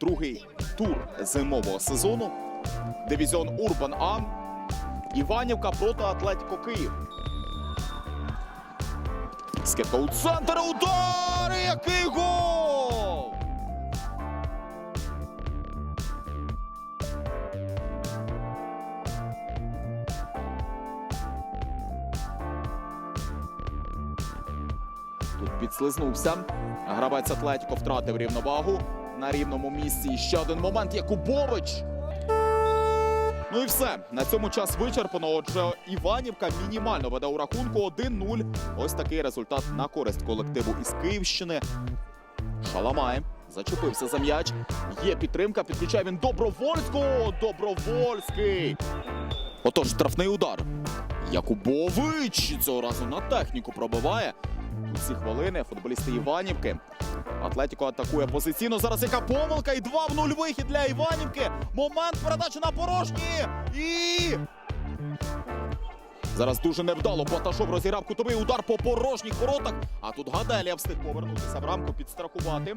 другий тур зимового сезону. Дивізіон Урбан А. Іванівка проти Атлетіко Київ. Скидка у центр. Удар! Який гол! Тут підслизнувся. Гравець Атлетіко втратив рівновагу на рівному місці. І ще один момент. Якубович. Ну і все. На цьому час вичерпано. Отже, Іванівка мінімально веде у рахунку 1-0. Ось такий результат на користь колективу із Київщини. Шаламай. Зачепився за м'яч. Є підтримка. Підключає він Добровольського. Добровольський. Отож, штрафний удар. Якубович цього разу на техніку пробиває. У ці хвилини футболісти Іванівки. Атлетіко атакує позиційно. Зараз яка помилка і 2 в 0 вихід для Іванівки. Момент передачі на порожні. І. Зараз дуже невдало Баташов розіграв кутовий удар по порожніх воротах. А тут Гаделія встиг повернутися в рамку, підстрахувати.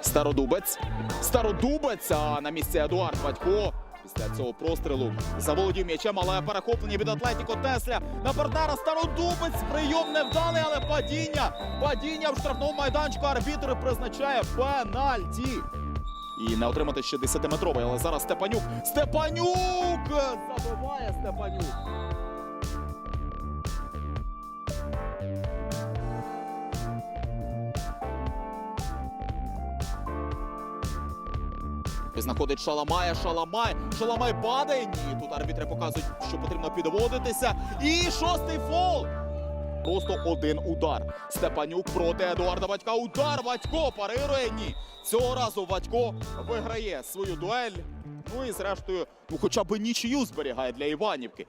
Стародубець. Стародубець. А на місці Едуард Батько. Після цього прострілу заволодів м'ячем, але перехоплення від Атлетіко Тесля на партнера Стародубець. Прийом невдалий, але падіння. Падіння в штрафному майданчику. Арбітр призначає пенальті. І не отримати ще 10-метровий, але зараз Степанюк. Степанюк! Забиває Степанюк. Знаходить Шаламая, Шаламай, Шаламай падає. Ні, тут арбітри показують, що потрібно підводитися. І шостий фол. Просто один удар. Степанюк проти Едуарда Батька. Удар Батько парирує. Ні. Цього разу Батько виграє свою дуель. Ну і зрештою, ну хоча б нічию зберігає для Іванівки.